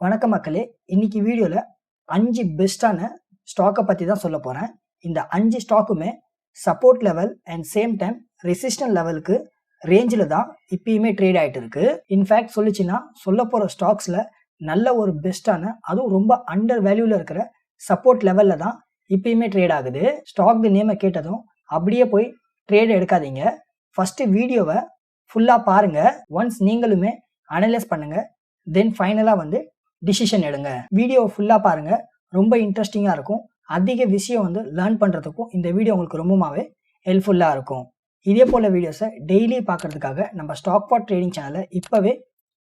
வணக்கம் மக்களே. இன்னைக்கு வீடியோவில் அஞ்சு பெஸ்ட்டான ஸ்டாக்கை பற்றி தான் சொல்ல போகிறேன் இந்த அஞ்சு ஸ்டாக்குமே support level and same time resistance லெவலுக்கு ரேஞ்சில் தான் இப்பயுமே ட்ரேட் ஆகிட்டு இருக்கு. இன்ஃபேக்ட் சொல்லிச்சுன்னா சொல்ல போகிற ஸ்டாக்ஸில் நல்ல ஒரு பெஸ்ட்டான அதுவும் ரொம்ப அண்டர் வேல்யூவில் இருக்கிற சப்போர்ட் லெவலில் தான் இப்பயுமே ட்ரேட் ஆகுது. ஸ்டாக் நேமை கேட்டதும் அப்படியே போய் ட்ரேட் எடுக்காதீங்க. ஃபஸ்ட்டு வீடியோவை ஃபுல்லாக பாருங்கள் ஒன்ஸ் நீங்களுமே அனலைஸ் பண்ணுங்கள் தென் ஃபைனலாக வந்து டிசிஷன் எடுங்க. வீடியோவை ஃபுல்லாக பாருங்கள் ரொம்ப இன்ட்ரெஸ்டிங்காக இருக்கும். அதிக விஷயம் வந்து லேர்ன் பண்ணுறதுக்கும் இந்த வீடியோ உங்களுக்கு ரொம்பவே ஹெல்ப்ஃபுல்லாக இருக்கும். இதே போல் வீடியோஸை டெய்லி பார்க்குறதுக்காக நம்ம ஸ்டாக் ஃபார் ட்ரேடிங் சேனலை இப்போவே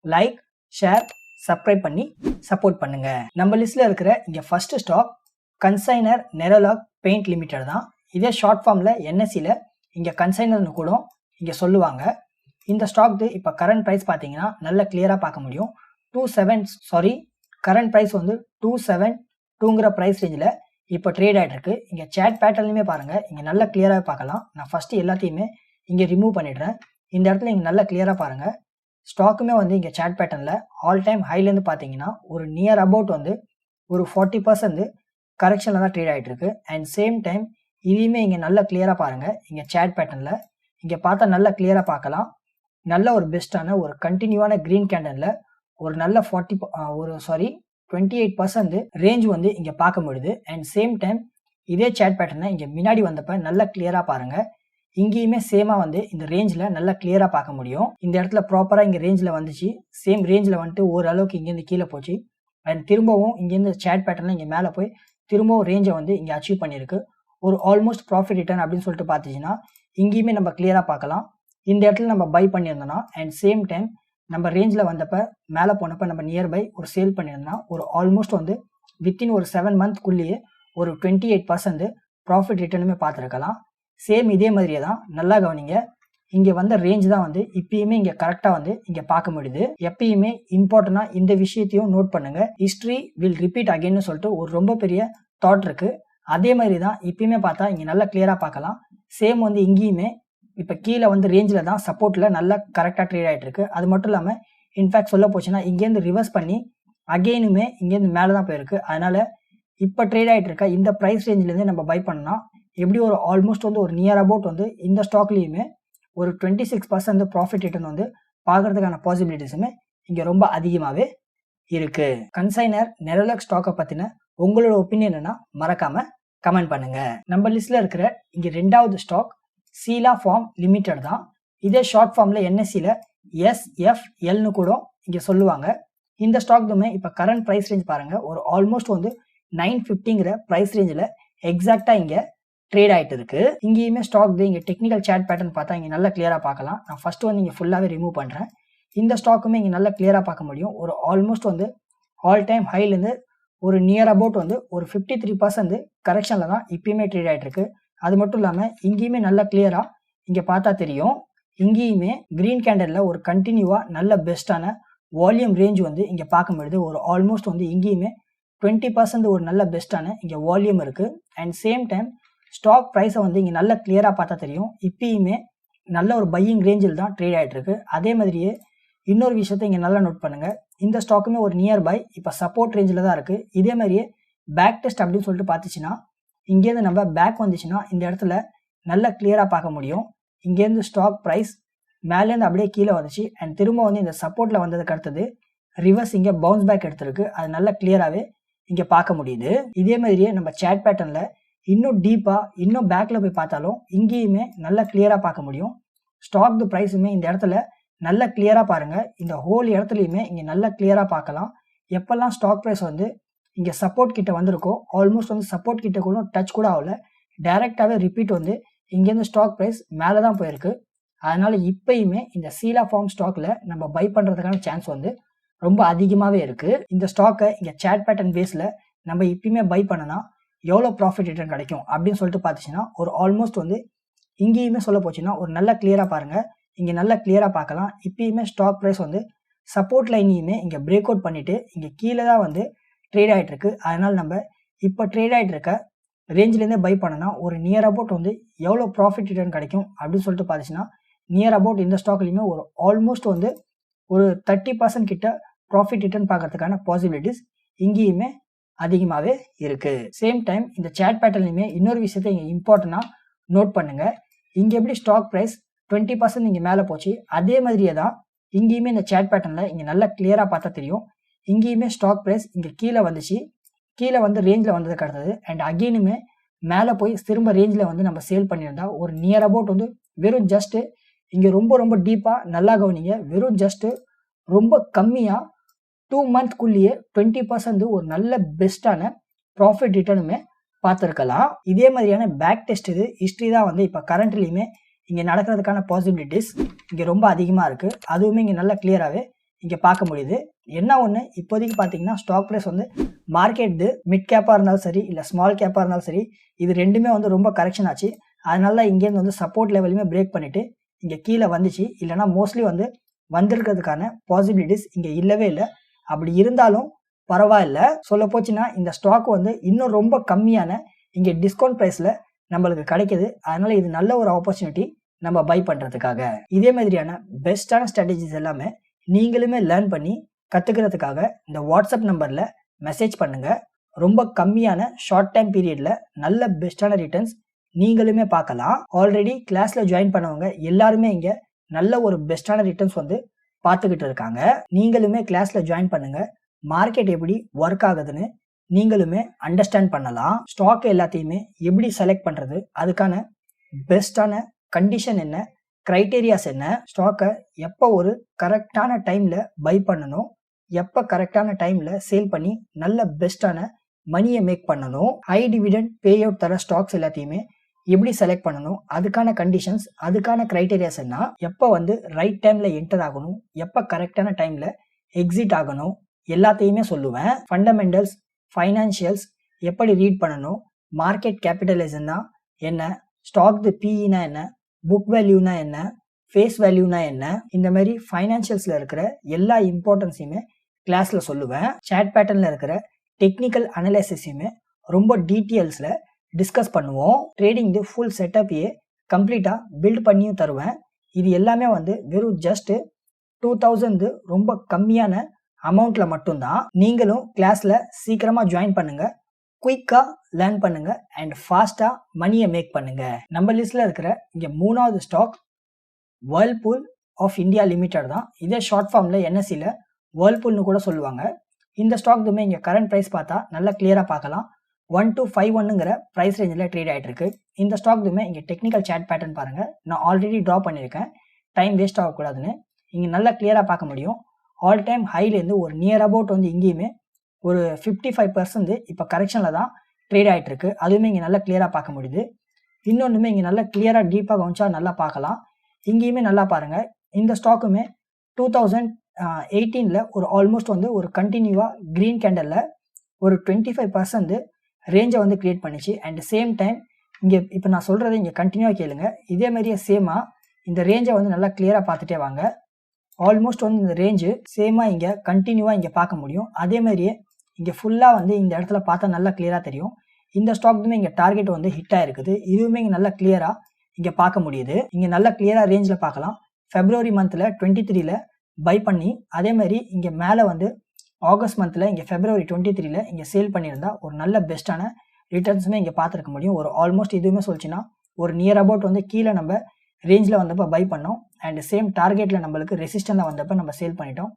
லைக் ஷேர் சப்ஸ்கிரைப் பண்ணி சப்போர்ட் பண்ணுங்க. நம்ம லிஸ்ட்டில் இருக்கிற இங்கே first stock Kansai Nerolac paint limited தான். இதே ஷார்ட் ஃபார்மில் என்எஸ்சியில் இங்கே கன்சைனர்னு கூட இங்கே சொல்லுவாங்க. இந்த ஸ்டாக்கு இப்போ கரண்ட் ப்ரைஸ் பார்த்தீங்கன்னா நல்ல கிளியராக பார்க்க முடியும். Two seven sorry current price வந்து டூ செவன் டூங்கிற ப்ரைஸ் ரேஞ்சில் இப்போ ட்ரேட் ஆகிட்டு இருக்கு இங்கே சேட் பேட்டர்லையுமே பாருங்கள் இங்கே நல்லா கிளியராக பார்க்கலாம். நான் ஃபஸ்ட்டு எல்லாத்தையுமே இங்கே ரிமூவ் பண்ணிடுறேன். இந்த இடத்துல இங்கே நல்லா கிளியராக பாருங்கள் ஸ்டாக்குமே வந்து இங்கே சேட் பேட்டர்னில் ஆல் டைம் ஹைலேருந்து பார்த்தீங்கன்னா ஒரு நியர் அபவுட் வந்து ஒரு ஃபார்ட்டி பர்சன்ட் கரெக்ஷனில் தான் ட்ரேட் ஆகிட்டு இருக்கு அண்ட் சேம் டைம் இதையுமே இங்கே நல்லா கிளியராக பாருங்கள் இங்கே சேட் பேட்டர்னில் இங்கே பார்த்தா நல்லா கிளியராக பார்க்கலாம். நல்ல ஒரு பெஸ்ட்டான ஒரு கண்டினியூவான க்ரீன் கேண்டனில் ஒரு நல்ல ஃபார்ட்டி ஒரு sorry twenty eight percent range வந்து இங்கே பார்க்க முடியுது அண்ட் சேம் டைம் இதே சேட் பேட்டர்னை இங்கே முன்னாடி வந்தப்ப நல்லா கிளியராக பாருங்கள் இங்கேயுமே சேமாக வந்து இந்த ரேஞ்சில் நல்லா கிளியராக பார்க்க முடியும். இந்த இடத்துல ப்ராப்பராக இங்கே ரேஞ்சில் வந்துச்சு. சேம் ரேஞ்சில் வந்துட்டு ஓரளவுக்கு இங்கேருந்து கீழே போச்சு. அண்ட் திரும்பவும் இங்கேருந்து சேட் பேட்டர்னில் இங்கே மேலே போய் திரும்பவும் ரேஞ்சை வந்து இங்கே அச்சீவ் பண்ணியிருக்கு. ஒரு ஆல்மோஸ்ட் ப்ராஃபிட் ரிட்டர்ன் அப்படின்னு சொல்லிட்டு பார்த்துச்சின்னா இங்கேயுமே நம்ம கிளியராக பார்க்கலாம். இந்த இடத்துல நம்ம பை பண்ணியிருந்தோம்னா அண்ட் சேம் டைம் நம்ம ரேஞ்சில் வந்தப்போ மேலே போனப்போ நம்ம நியர்பை ஒரு சேல் பண்ணியிருந்தோம்னா ஒரு ஆல்மோஸ்ட் வந்து வித்தின் ஒரு செவன் மந்த்க்குள்ளேயே ஒரு டுவெண்ட்டி எயிட் பர்சன்ட் ப்ராஃபிட் ரிட்டர்னுமே பார்த்துருக்கலாம். சேம் இதே மாதிரியே தான். நல்லா கவனிங்க. இங்கே வந்த ரேஞ்ச் தான் வந்து இப்பயுமே இங்கே கரெக்டாக வந்து இங்கே பார்க்க முடியுது. எப்பயுமே இம்பார்ட்டண்டாக இந்த விஷயத்தையும் நோட் பண்ணுங்க. ஹிஸ்ட்ரி வில் ரிப்பீட் அகைன்னு சொல்லிட்டு ஒரு ரொம்ப பெரிய தாட் இருக்கு. அதே மாதிரி தான் இப்பயுமே பார்த்தா இங்கே நல்லா கிளியராக பார்க்கலாம். சேம் வந்து இங்கேயுமே இப்போ கீழே வந்து ரேஞ்சில் தான் சப்போர்ட்டில் நல்லா கரெக்டாக ட்ரேட் ஆகிட்டு இருக்கு அது மட்டும் இல்லாமல் இன்ஃபேக்ட் சொல்ல போச்சுன்னா இங்கேருந்து ரிவர்ஸ் பண்ணி அகெயினுமே இங்கேருந்து மேலே தான் போயிருக்கு. அதனால் இப்போ ட்ரேட் ஆகிட்டு இருக்க இந்த ப்ரைஸ் ரேஞ்சிலேருந்து நம்ம பை பண்ணால் எப்படி ஒரு ஆல்மோஸ்ட் வந்து ஒரு நியர் அபவுட் வந்து இந்த ஸ்டாக்லேயுமே ஒரு twenty six percent profit return வந்து பார்க்கறதுக்கான பாசிபிலிட்டிஸுமே இங்கே ரொம்ப அதிகமாகவே இருக்குது கன்சைனர் நெரலக் ஸ்டாக்கை பற்றின உங்களோட ஒப்பீனியன் என்ன மறக்காமல் கமெண்ட் பண்ணுங்கள் நம்ம லிஸ்ட்டில் இருக்கிற இங்கே ரெண்டாவது ஸ்டாக் சீலா ஃபார்ம் லிமிட்டட் தான். இதே ஷார்ட் ஃபார்மில் என்எஸ்சியில் எஸ்எஃப்எல்னு கூட இங்கே சொல்லுவாங்க. இந்த ஸ்டாக்துமே இப்போ கரண்ட் ப்ரைஸ் ரேஞ்ச் பாருங்கள் ஒரு ஆல்மோஸ்ட் வந்து நைன் ஃபிஃப்டிங்கிற ப்ரைஸ் ரேஞ்சில் எக்ஸாக்டாக இங்கே ட்ரேட் ஆகிட்டு இருக்கு. இங்கேயுமே ஸ்டாக் இங்கே டெக்னிக்கல் சேட் பேட்டர்ன் பார்த்தா இங்கே நல்லா கிளியராக பார்க்கலாம். நான் ஃபர்ஸ்ட் வந்து இங்கே ஃபுல்லாகவே ரிமூவ் பண்ணுறேன் இந்த ஸ்டாக்குமே இங்கே நல்லா கிளியராக பார்க்க முடியும். ஒரு ஆல்மோஸ்ட் வந்து ஆல் டைம் ஹைலேருந்து ஒரு நியர் அபவுட் வந்து ஒரு ஃபிஃப்டி த்ரீ பர்சன்ட் கரெக்ஷனில் தான் இப்பயுமே ட்ரேட் ஆகிட்டு இருக்கு. அது மட்டும் இல்லாமல் இங்கேயுமே நல்லா கிளியராக இங்கே பார்த்தா தெரியும். இங்கேயுமே க்ரீன் கேண்டலில் ஒரு கண்டினியூவாக நல்ல பெஸ்ட்டான வால்யூம் ரேஞ்ச் வந்து இங்கே பார்க்க முடியுது. ஒரு ஆல்மோஸ்ட் வந்து இங்கேயுமே டுவெண்ட்டி பர்சன்ட் ஒரு நல்ல பெஸ்ட்டான இங்கே வால்யூம் இருக்குது அண்ட் சேம் டைம் ஸ்டாக் ப்ரைஸை வந்து இங்கே நல்லா கிளியராக பார்த்தா தெரியும். இப்பயுமே நல்ல ஒரு பையிங் ரேஞ்சில் தான் ட்ரேட் ஆகிட்டு இருக்கு. அதே மாதிரியே இன்னொரு விஷயத்த இங்கே நல்லா நோட் பண்ணுங்கள் இந்த ஸ்டாக்குமே ஒரு நியர் பை இப்போ சப்போர்ட் ரேஞ்சில் தான் இருக்குது இதே மாதிரியே பேக் டெஸ்ட் அப்படின்னு சொல்லிட்டு பார்த்துச்சுன்னா இங்கேருந்து நம்ம பேக் வந்துச்சுன்னா இந்த இடத்துல நல்லா கிளியராக பார்க்க முடியும். இங்கேருந்து ஸ்டாக் ப்ரைஸ் மேலேருந்து அப்படியே கீழே வந்துச்சு. அண்ட் திரும்ப வந்து இந்த சப்போர்ட்டில் வந்ததுக்கு அடுத்தது ரிவர்ஸ் இங்கே பவுன்ஸ் பேக் எடுத்திருக்கு. அது நல்லா கிளியராகவே இங்கே பார்க்க முடியுது. இதே மாதிரியே நம்ம சேட் பேட்டர்னில் இன்னும் டீப்பாக இன்னும் பேக்கில் போய் பார்த்தாலும் இங்கேயுமே நல்லா கிளியராக பார்க்க முடியும். ஸ்டாக் ப்ரைஸுமே இந்த இடத்துல நல்லா கிளியராக பாருங்கள் இந்த ஹோல் இடத்துலையுமே இங்கே நல்லா கிளியராக பார்க்கலாம். எப்போல்லாம் ஸ்டாக் ப்ரைஸ் வந்து இங்கே சப்போர்ட் கிட்ட வந்திருக்கோம் ஆல்மோஸ்ட் வந்து சப்போர்ட் கிட்ட கூட டச் கூட ஆகல. டைரெக்டாகவே ரிப்பீட் வந்து இங்கேருந்து ஸ்டாக் ப்ரைஸ் மேலே தான் போயிருக்கு. அதனால இப்பயுமே இந்த சீலா ஃபார்ம் ஸ்டாக்ல நம்ம பை பண்ணுறதுக்கான சான்ஸ் வந்து ரொம்ப அதிகமாகவே இருக்கு. இந்த ஸ்டாக்கை இங்கே சேட் பேட்டர்ன் பேஸில் நம்ம இப்பயுமே பை பண்ணனா எவ்வளோ ப்ராஃபிட் ரிட்டர்ன் கிடைக்கும் அப்படின்னு சொல்லிட்டு பார்த்துச்சுன்னா ஒரு ஆல்மோஸ்ட் வந்து இங்கேயுமே சொல்ல போச்சுன்னா ஒரு நல்ல கிளியராக பாருங்கள் இங்கே நல்லா கிளியராக பார்க்கலாம். இப்பயுமே ஸ்டாக் ப்ரைஸ் வந்து சப்போர்ட் லைனையுமே இங்கே பிரேக் அவுட் பண்ணிவிட்டு இங்கே கீழே தான் வந்து ட்ரேட் ஆகிட்டு இருக்கு அதனால் நம்ம இப்போ ட்ரேட் ஆகிட்டு இருக்க ரேஞ்சிலேருந்தே பை பண்ணனா ஒரு நியர் அபவுட் வந்து எவ்வளோ ப்ராஃபிட் ரிட்டர்ன் கிடைக்கும் அப்படின்னு சொல்லிட்டு பார்த்துச்சுன்னா நியர் அபவுட் இந்த ஸ்டாக்லேயுமே ஒரு ஆல்மோஸ்ட் வந்து ஒரு தேர்ட்டி பர்சன்ட் கிட்ட ப்ராஃபிட் ரிட்டர்ன் பார்க்கறதுக்கான பாசிபிலிட்டிஸ் இங்கேயுமே அதிகமாகவே இருக்குது சேம் டைம் இந்த சேட் பேட்டர்லையுமே இன்னொரு விஷயத்தை இங்கே இம்பார்ட்டண்டாக நோட் பண்ணுங்கள் இங்கே எப்படி ஸ்டாக் ப்ரைஸ் டுவெண்ட்டி பர்சன்ட் இங்கே மேலே போச்சு அதே மாதிரியே தான் இங்கேயுமே இந்த சேட் பேட்டர்னில் இங்கே நல்லா கிளியராக பார்த்தா தெரியும். இங்கேயுமே ஸ்டாக் ப்ரைஸ் இங்கே கீழே வந்துச்சு. கீழே வந்து ரேஞ்சில் வந்ததுக்கு அடுத்தது அண்ட் அகெயினுமே மேலே போய் திரும்ப ரேஞ்சில் வந்து நம்ம சேல் பண்ணியிருந்தா ஒரு நியர் அபவுட் வந்து வெறும் ஜஸ்ட்டு இங்கே ரொம்ப ரொம்ப டீப்பாக நல்லா கவனிங்க. வெறும் ஜஸ்ட்டு ரொம்ப கம்மியாக டூ மந்த்குள்ளேயே டுவெண்ட்டி பர்சன்ட் ஒரு நல்ல பெஸ்ட்டான ப்ராஃபிட் ரிட்டர்னுமே பார்த்துருக்கலாம். இதே மாதிரியான பேக் டெஸ்ட் இது ஹிஸ்ட்ரி தான் வந்து இப்போ கரண்ட்லேயுமே இங்கே நடக்கிறதுக்கான பாசிபிலிட்டிஸ் இங்கே ரொம்ப அதிகமாக இருக்குது அதுவுமே இங்கே நல்லா கிளியராகவே இங்கே பார்க்க முடியுது. என்ன ஒன்று இப்போதைக்கு பார்த்தீங்கன்னா ஸ்டாக் ப்ரைஸ் வந்து மார்க்கெட்டு மிட் கேப்பாக இருந்தாலும் சரி இல்லை ஸ்மால் கேப்பாக இருந்தாலும் சரி இது ரெண்டுமே வந்து ரொம்ப கரெக்ஷன் ஆச்சு. அதனால இங்கேருந்து வந்து சப்போர்ட் லெவலுமே பிரேக் பண்ணிவிட்டு இங்கே கீழே வந்துச்சு. இல்லைனா மோஸ்ட்லி வந்து வந்திருக்கிறதுக்கான பாசிபிலிட்டிஸ் இங்கே இல்லவே இல்லை. அப்படி இருந்தாலும் பரவாயில்ல. சொல்ல போச்சுன்னா இந்த ஸ்டாக் வந்து இன்னும் ரொம்ப கம்மியான இங்கே டிஸ்கவுண்ட் ப்ரைஸில் நம்மளுக்கு கிடைக்கிது. அதனால இது நல்ல ஒரு ஆப்பர்ச்சுனிட்டி நம்ம பை பண்ணுறதுக்காக இதே மாதிரியான பெஸ்ட்டான ஸ்ட்ராட்டஜிஸ் எல்லாமே நீங்களுமே லேர்ன் பண்ணி கற்றுக்கிறதுக்காக இந்த வாட்ஸ்அப் நம்பரில் மெசேஜ் பண்ணுங்கள் ரொம்ப கம்மியான ஷார்ட் டைம் பீரியடில் நல்ல பெஸ்ட்டான ரிட்டர்ன்ஸ் நீங்களுமே பார்க்கலாம். ஆல்ரெடி கிளாஸில் ஜாயின் பண்ணவங்க எல்லாருமே இங்கே நல்ல ஒரு பெஸ்ட்டான ரிட்டர்ன்ஸ் வந்து பார்த்துக்கிட்டு இருக்காங்க. நீங்களுமே கிளாஸில் ஜாயின் பண்ணுங்கள் மார்க்கெட் எப்படி ஒர்க் ஆகுதுன்னு நீங்களுமே அண்டர்ஸ்டாண்ட் பண்ணலாம். ஸ்டாக் எல்லாத்தையுமே எப்படி செலக்ட் பண்ணுறது அதுக்கான பெஸ்ட்டான கண்டிஷன் என்ன? க்ரைட்டேரியாஸ் என்ன? ஸ்டாக்கை எப்போ ஒரு கரெக்டான டைமில் பை பண்ணணும்? எப்போ கரெக்டான டைமில் சேல் பண்ணி நல்ல பெஸ்ட்டான மணியை மேக் பண்ணணும்? ஹை டிவிடெண்ட் பே அவுட் தர ஸ்டாக்ஸ் எல்லாத்தையுமே எப்படி செலக்ட் பண்ணணும்? அதுக்கான கண்டிஷன்ஸ் அதுக்கான க்ரைட்டேரியாஸ் என்ன? எப்போ வந்து ரைட் டைமில் என்டர் ஆகணும்? எப்போ கரெக்டான டைமில் எக்ஸிட் ஆகணும்? எல்லாத்தையுமே சொல்லுவேன். ஃபண்டமெண்டல்ஸ் ஃபைனான்ஷியல்ஸ் எப்படி ரீட் பண்ணணும்? மார்க்கெட் கேபிட்டலிசம்னா என்ன? ஸ்டாக் தி பிஇனா என்ன? புக் வேல்யூனா என்ன ஃபேஸ் வேல்யூனா என்ன இந்த மாதிரி ஃபைனான்ஷியல்ஸில் இருக்கிற எல்லா இம்பார்ட்டன்ஸையுமே கிளாஸில் சொல்லுவேன். சேட் பேட்டர்னில் இருக்கிற டெக்னிக்கல் அனலைசிஸையுமே ரொம்ப டீட்டெயில்ஸில் டிஸ்கஸ் பண்ணுவோம். ட்ரேடிங் ஃபுல் செட்டப்பையே கம்ப்ளீட்டாக பில்ட் பண்ணியும் தருவேன். இது எல்லாமே வந்து வெறும் ஜஸ்ட்டு டூ தௌசண்ட் ரொம்ப கம்மியான அமௌண்ட்டில் மட்டும்தான். நீங்களும் கிளாஸில் சீக்கிரமாக ஜாயின் பண்ணுங்கள் குயிக்காக லேர்ன் பண்ணுங்க அண்ட் ஃபாஸ்ட்டாக மணியை மேக் பண்ணுங்க. நம்ம லிஸ்ட்டில் இருக்கிற இங்கே மூணாவது stock Whirlpool of India limited தான். இதே ஷார்ட் ஃபார்மில் என்எஸ்சியில் வேர்ல்பூல்னு கூட சொல்லுவாங்க. இந்த ஸ்டாக் இதுமே இங்கே கரண்ட் ப்ரைஸ் பார்த்தா நல்லா கிளியராக பார்க்கலாம். ஒன் டு ஃபைவ் ஒன்னுங்கிற ப்ரைஸ் ரேஞ்சில் ட்ரேட் ஆகிட்டு இருக்கு. இந்த ஸ்டாக் இதுமே இங்கே டெக்னிக்கல் சேட் பேட்டர்ன் பாருங்கள் நான் ஆல்ரெடி ட்ரா பண்ணியிருக்கேன். டைம் வேஸ்ட் ஆகக்கூடாதுன்னு. இங்கே நல்லா கிளியராக பார்க்க முடியும். ஆல் டைம் ஹைலேருந்து ஒரு நியர் அபவுட் வந்து இங்கேயுமே ஒரு ஃபிஃப்டி ஃபைவ் பர்சன்ட் இப்போ கரெக்ஷனில் தான் ட்ரேட் ஆகிட்டு இருக்கு அதுவுமே இங்கே நல்லா கிளியராக பார்க்க முடியுது. இன்னொன்றுமே இங்கே நல்லா கிளியராக டீப்பாக கவனிச்சா நல்லா பார்க்கலாம். இங்கேயுமே நல்லா பாருங்கள் இந்த ஸ்டாக்குமே டூ தௌசண்ட் எயிட்டீனில் ஒரு ஆல்மோஸ்ட் வந்து ஒரு கண்டினியூவாக க்ரீன் கேண்டலில் ஒரு டுவெண்ட்டி ஃபைவ் பர்சன்ட் ரேஞ்சை வந்து க்ரியேட் பண்ணிச்சு. அண்ட் சேம் டைம் இங்கே இப்போ நான் சொல்கிறத இங்கே கண்டினியூவாக கேளுங்க. இதே மாதிரியே சேமாக இந்த ரேஞ்சை வந்து நல்லா கிளியராக பார்த்துட்டே வாங்க. ஆல்மோஸ்ட் வந்து இந்த ரேஞ்சு சேமாக இங்கே கண்டினியூவாக இங்கே பார்க்க முடியும். அதே மாதிரியே இங்கே ஃபுல்லாக வந்து இந்த இடத்துல பார்த்தா நல்லா கிளியராக தெரியும். இந்த ஸ்டாக்குமே இங்கே டார்கெட் வந்து ஹிட் ஆயிருக்குது. இதுவுமே இங்கே நல்லா கிளியராக இங்கே பார்க்க முடியுது. இங்கே நல்லா கிளியராக ரேஞ்சில் பார்க்கலாம். ஃபெப்ரவரி மந்தில் டுவெண்ட்டி த்ரீல பை பண்ணி அதே மாதிரி இங்கே மேலே வந்து ஆகஸ்ட் மந்தில் இங்கே ஃபெப்ரவரி டுவெண்ட்டி த்ரீல இங்கே சேல் பண்ணியிருந்தா ஒரு நல்ல பெஸ்ட்டான ரிட்டர்ன்ஸுமே இங்கே பார்த்துருக்க முடியும். ஒரு ஆல்மோஸ்ட் இதுவுமே சொல்லிச்சுன்னா ஒரு நியர் அபவுட் வந்து கீழே நம்ம ரேஞ்சில் வந்தப்போ பை பண்ணோம். அண்ட் சேம் டார்கெட்டில் நம்மளுக்கு ரெசிஸ்டண்டாக வந்தப்போ நம்ம சேல் பண்ணிட்டோம்.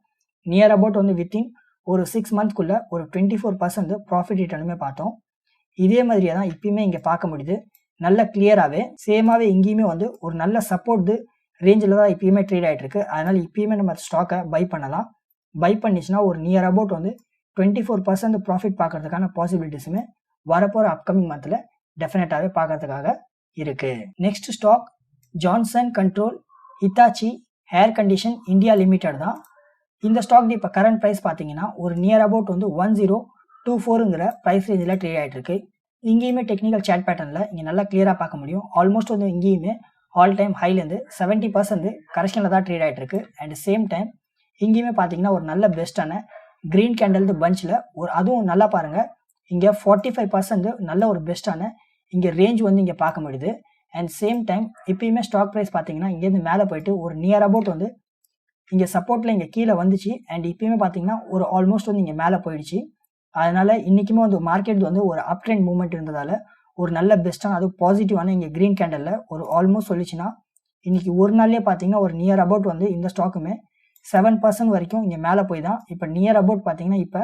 நியர் அபவுட் வந்து வித்தின் ஒரு சிக்ஸ் மந்த்க்குள்ளே ஒரு டுவெண்ட்டி ஃபோர் பர்சன்ட் ப்ராஃபிட் ரிட்டர்னுமே பார்த்தோம். இதே மாதிரியே தான் இப்பயுமே இங்கே பார்க்க முடியுது. நல்ல கிளியராகவே சேமாகவே இங்கேயுமே வந்து ஒரு நல்ல சப்போர்ட் ரேஞ்சில் தான் இப்பயுமே ட்ரேட் ஆகிட்டு இருக்கு அதனால் இப்பயுமே நம்ம ஸ்டாக்கை பை பண்ணலாம். பை பண்ணிச்சுன்னா ஒரு நியர் அபவுட் வந்து டுவெண்ட்டி ஃபோர் பர்சன்ட் ப்ராஃபிட் பார்க்கறதுக்கான பாசிபிலிட்டிஸுமே வரப்போகிற அப்கமிங் மந்தில் டெஃபினட்டாகவே பார்க்கறதுக்காக இருக்குது next stock Johnson control Hitachi air condition India limited தான். இந்த ஸ்டாக் இப்போ கரண்ட் ப்ரைஸ் பார்த்தீங்கன்னா ஒரு நியர் அபவுட் வந்து ஒன் ஜீரோ டூ ஃபோருங்கிற ப்ரைஸ் ரேஞ்சில் ட்ரேட் ஆகிட்டு இருக்கு இங்கேயுமே டெக்னிக்கல் சேட் பேட்டர்னில் இங்கே நல்லா கிளியராக பார்க்க முடியும். ஆல்மோஸ்ட் வந்து இங்கேயுமே ஆல் டைம் ஹைலேருந்து செவன்ட்டி பர்சன்ட் கரெக்ஷனில் தான் ட்ரேட் ஆகிட்டு இருக்கு அண்ட் சேம் டைம் இங்கேயுமே பார்த்தீங்கன்னா ஒரு நல்ல பெஸ்ட்டான க்ரீன் கேண்டல் பஞ்சில் ஒரு அதுவும் நல்லா பாருங்கள் இங்கே ஃபார்ட்டி ஃபைவ் பர்சன்ட் நல்ல ஒரு பெஸ்ட்டான இங்கே ரேஞ்ச் வந்து இங்கே பார்க்க முடியுது. அண்ட் சேம் டைம் இப்பயுமே ஸ்டாக் ப்ரைஸ் பார்த்தீங்கன்னா இங்கேருந்து மேலே போயிட்டு ஒரு நியர் அபவுட் வந்து இங்கே சப்போர்ட்டில் இங்கே கீழே வந்துச்சு. அண்ட் இப்பயுமே பார்த்தீங்கன்னா ஒரு ஆல்மோஸ்ட் வந்து இங்கே மேலே போயிடுச்சு. அதனால இன்றைக்குமே வந்து மார்க்கெட் வந்து ஒரு அப் ட்ரெண்ட் மூவ்மெண்ட் இருந்ததால் ஒரு நல்ல பெஸ்ட்டான அதுவும் பாசிட்டிவான இங்கே க்ரீன் கேண்டலில் ஒரு ஆல்மோஸ்ட் சொல்லிச்சுன்னா இன்றைக்கி ஒரு நாள்லேயே பார்த்தீங்கன்னா ஒரு நியர் அபவுட் வந்து இந்த ஸ்டாக்குமே செவன் பர்சன்ட் வரைக்கும் இங்கே மேலே போய் தான் இப்போ நியர் அபவுட் பார்த்தீங்கன்னா இப்போ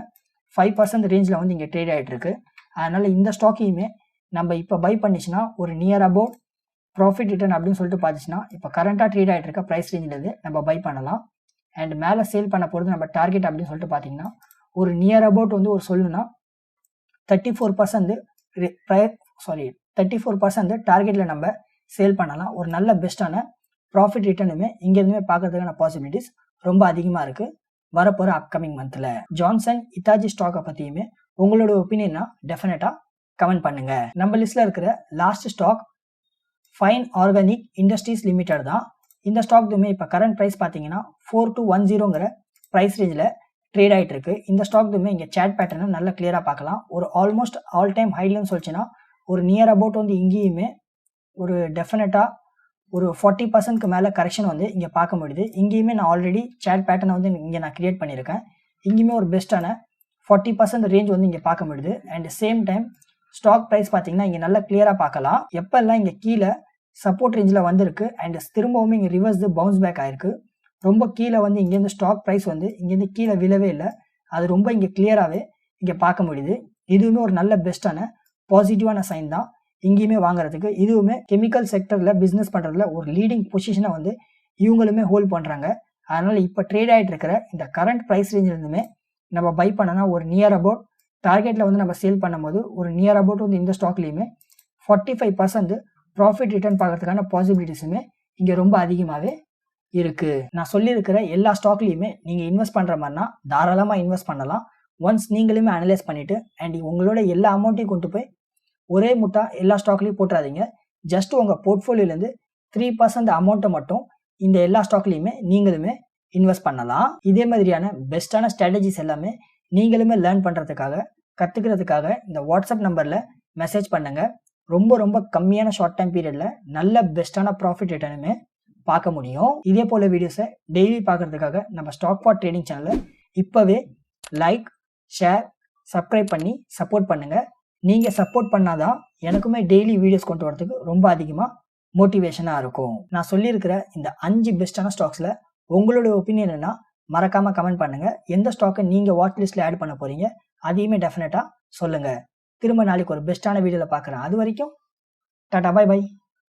ஃபைவ் பர்சன்ட் ரேஞ்சில் வந்து இங்கே ட்ரேட் ஆகிட்டுருக்கு அதனால் இந்த ஸ்டாக்கையுமே நம்ம இப்போ பை பண்ணிச்சுன்னா ஒரு நியர் அபவுட் ப்ராஃபிட் ரிட்டர்ன் அப்படின்னு சொல்லிட்டு பார்த்துச்சுன்னா இப்போ கரண்ட்டாக ட்ரேட் ஆகிட்டு இருக்க ப்ரைஸ் ரேஞ்சிலேருந்து நம்ம பை பண்ணலாம். அண்ட் மேலே சேல் பண்ண போகிறது நம்ம டார்கெட் அப்படின்னு சொல்லிட்டு பார்த்தீங்கன்னா ஒரு நியர் அபவுட் வந்து ஒரு சொல்லுன்னா thirty four percent sorry thirty four percent டார்கெட்டில் நம்ம சேல் பண்ணலாம். ஒரு நல்ல பெஸ்ட்டான ப்ராஃபிட் ரிட்டர்னுமே இங்கேருந்துமே பார்க்கறதுக்கான பாசிபிலிட்டிஸ் ரொம்ப அதிகமாக இருக்குது வரப்போகிற அப்கமிங் மந்தில் ஜான்சன் இத்தாஜி ஸ்டாக்கை பற்றியுமே உங்களோட ஒப்பீனியனா டெஃபினட்டாக கமெண்ட் பண்ணுங்கள் நம்ம லிஸ்ட்டில் இருக்கிற last stock fine organic industries limited தான். இந்த ஸ்டாக்துமே இப்போ கரண்ட் ப்ரைஸ் பார்த்தீங்கன்னா ஃபோர் டூ ஒன் ஜீரோங்கிற ப்ரைஸ் ரேஞ்சில் ட்ரேட் ஆகிட்டு இருக்கு இந்த ஸ்டாக்துமே இங்கே சேட் பேட்டர்னை நல்லா கிளியராக பார்க்கலாம். ஒரு ஆல்மோஸ்ட் ஆல் டைம் ஹைலன்னு சொல்லிச்சுன்னா ஒரு நியர் அபவுட் வந்து இங்கேயுமே ஒரு டெஃபினட்டாக ஒரு ஃபார்ட்டி பர்சன்ட்க்கு மேலே கரெக்ஷன் வந்து இங்கே பார்க்க முடியுது. இங்கேயுமே நான் ஆல்ரெடி சேட் பேட்டர்னை வந்து இங்கே நான் கிரியேட் பண்ணியிருக்கேன். இங்கேயுமே ஒரு பெஸ்ட்டான ஃபார்ட்டி பர்சன்ட் ரேஞ்ச் வந்து இங்கே பார்க்க முடியுது. And same time stock price பார்த்தீங்கன்னா இங்கே நல்லா கிளியராக பார்க்கலாம். எப்போல்லாம் இங்கே கீழே சப்போர்ட் ரேஞ்சில் வந்திருக்கு அண்ட் திரும்பவும் இங்கே ரிவர்ஸ் பவுன்ஸ் பேக் ஆயிருக்கு. ரொம்ப கீழே வந்து இங்கேருந்து ஸ்டாக் ப்ரைஸ் வந்து இங்கேருந்து கீழே விழவே இல்லை. அது ரொம்ப இங்கே கிளியராகவே இங்கே பார்க்க முடியுது. இதுவுமே ஒரு நல்ல பெஸ்ட்டான பாசிட்டிவான சைன் தான். இங்கேயுமே வாங்குறதுக்கு. இதுவுமே கெமிக்கல் செக்டரில் பிஸ்னஸ் பண்ணுறதுல ஒரு லீடிங் பொசிஷனை வந்து இவங்களுமே ஹோல்ட் பண்ணுறாங்க அதனால் இப்போ ட்ரேட் ஆகிட்டு இருக்கிற இந்த கரண்ட் ப்ரைஸ் ரேஞ்சிலிருந்துமே நம்ம பை பண்ணனா ஒரு நியர் அபவுட் டார்கெட்டில் வந்து நம்ம சேல் பண்ணும்போது ஒரு நியர் அபவுட் வந்து இந்த ஸ்டாக்லேயுமே forty five percent profit return பார்க்கறதுக்கான பாசிபிலிட்டிஸுமே இங்கே ரொம்ப அதிகமாகவே இருக்குது நான் சொல்லியிருக்கிற எல்லா ஸ்டாக்லையுமே நீங்கள் இன்வெஸ்ட் பண்ணுற மாதிரினா தாராளமாக இன்வெஸ்ட் பண்ணலாம். ஒன்ஸ் நீங்களுமே அனலைஸ் பண்ணிவிட்டு அண்ட் உங்களோட எல்லா அமௌண்ட்டையும் கொண்டு போய் ஒரே முட்டா எல்லா ஸ்டாக்லையும் போட்டுறாதீங்க. ஜஸ்ட் உங்கள் போர்ட்ஃபோலியோலேருந்து த்ரீ பர்சன்ட் அமௌண்ட்டை மட்டும் இந்த எல்லா ஸ்டாக்லையுமே நீங்களுமே இன்வெஸ்ட் பண்ணலாம். இதே மாதிரியான பெஸ்ட்டான ஸ்ட்ராட்டஜிஸ் எல்லாமே நீங்களுமே லேர்ன் பண்ணுறதுக்காக கற்றுக்கிறதுக்காக இந்த வாட்ஸ்அப் நம்பரில் மெசேஜ் பண்ணுங்கள் ரொம்ப ரொம்ப கம்மியான ஷார்ட் டைம் பீரியடில் நல்ல பெஸ்ட்டான ப்ராஃபிட் ரிட்டர்னுமே பார்க்க முடியும். இதே போல் வீடியோஸை டெய்லி பார்க்குறதுக்காக நம்ம ஸ்டாக் பாட் ட்ரேடிங் சேனலை இப்போவே லைக் ஷேர் சப்ஸ்கிரைப் பண்ணி சப்போர்ட் பண்ணுங்கள் நீங்கள் சப்போர்ட் பண்ணாதான் எனக்குமே டெய்லி வீடியோஸ் கொண்டு வரதுக்கு ரொம்ப அதிகமாக மோட்டிவேஷனாக இருக்கும். நான் சொல்லியிருக்கிற இந்த அஞ்சு பெஸ்ட்டான ஸ்டாக்ஸில் உங்களோட ஒப்பீனியன் என்ன மறக்காமல் கமெண்ட் பண்ணுங்கள் எந்த ஸ்டாக்கை நீங்கள் வாட்ச் லிஸ்ட்டில் ஆட் பண்ண போகிறீங்க அதையுமே டெஃபினட்டாக சொல்லுங்கள் திரும்ப நாளைக்கு ஒரு பெஸ்ட்டான வீடியோவில் பார்க்குறேன். அது வரைக்கும் டாடா பை பை